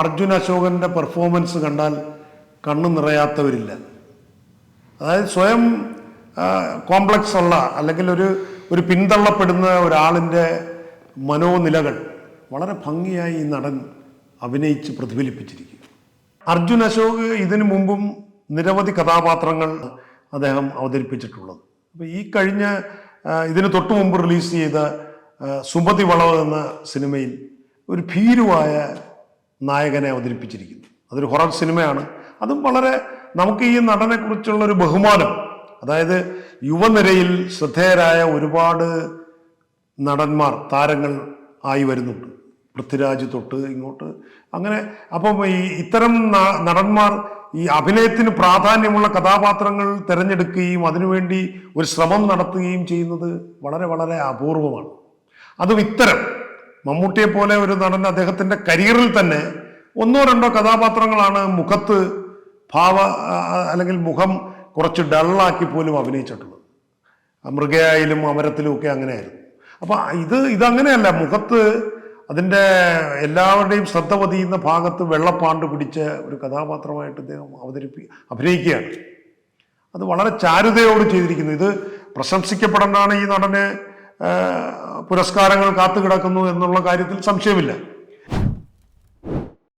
അർജുൻ അശോകന്റെ പെർഫോമൻസ് കണ്ടാൽ കണ്ണു നിറയാത്തവരില്ല. അതായത് സ്വയം കോംപ്ലക്സ് ഉള്ള അല്ലെങ്കിൽ ഒരു ഒരു പിന്തള്ളപ്പെടുന്ന ഒരാളിന്റെ മനോനിലകൾ വളരെ ഭംഗിയായി ഈ നടൻ അഭിനയിച്ച് പ്രതിഫലിപ്പിച്ചിരിക്കുക അർജുൻ അശോക് ഇതിനു മുമ്പും നിരവധി കഥാപാത്രങ്ങൾ അദ്ദേഹം അവതരിപ്പിച്ചിട്ടുള്ളത്. അപ്പോൾ ഈ കഴിഞ്ഞ ഇതിന് തൊട്ടു മുമ്പ് റിലീസ് ചെയ്ത സുമതി വളവ് എന്ന സിനിമയിൽ ഒരു ഭീരുവായ നായകനെ അവതരിപ്പിച്ചിരിക്കുന്നു. അതൊരു ഹൊറർ സിനിമയാണ് അതും വളരെ നമുക്ക് ഈ നടനെ കുറിച്ചുള്ളൊരു ബഹുമാനം. അതായത് യുവനിരയിൽ ശ്രദ്ധേയരായ ഒരുപാട് നടന്മാർ താരങ്ങൾ ആയി വരുന്നുണ്ട്. പൃഥ്വിരാജ് തൊട്ട് ഇങ്ങോട്ട്. അങ്ങനെ അപ്പം ഈ ഇത്തരം നടന്മാർ ഈ അഭിനയത്തിന് പ്രാധാന്യമുള്ള കഥാപാത്രങ്ങൾ തിരഞ്ഞെടുക്കുകയും അതിനുവേണ്ടി ഒരു ശ്രമം നടത്തുകയും ചെയ്യുന്നത് വളരെ വളരെ അപൂർവമാണ്. അതും ഇത്തരം മമ്മൂട്ടിയെ പോലെ ഒരു നടൻ അദ്ദേഹത്തിന്റെ കരിയറിൽ തന്നെ ഒന്നോ രണ്ടോ കഥാപാത്രങ്ങളാണ് മുഖത്ത് ഭാവ അല്ലെങ്കിൽ മുഖം കുറച്ച് ഡള്ളാക്കി പോലും അഭിനയിച്ചിട്ടുള്ളത്. മൃഗയായാലും അമരത്തിലും ഒക്കെ അങ്ങനെയായിരുന്നു. അപ്പൊ ഇത് ഇതങ്ങനെയല്ല. മുഖത്ത് അതിന്റെ എല്ലാവരുടെയും ശ്രദ്ധ പതിയുന്ന ഭാഗത്ത് വെള്ളപ്പാണ്ട് പിടിച്ച ഒരു കഥാപാത്രമായിട്ട് അദ്ദേഹം അവതരിപ്പി അഭിനയിക്കുകയാണ്. അത് വളരെ ചാരുതയോട് ചെയ്തിരിക്കുന്നു. ഇത് പ്രശംസിക്കപ്പെടേണ്ടതാണ് ഈ നടന്. പുരസ്കാരങ്ങൾ കാത്തുകിടക്കുന്നു എന്നുള്ള കാര്യത്തിൽ സംശയമില്ല.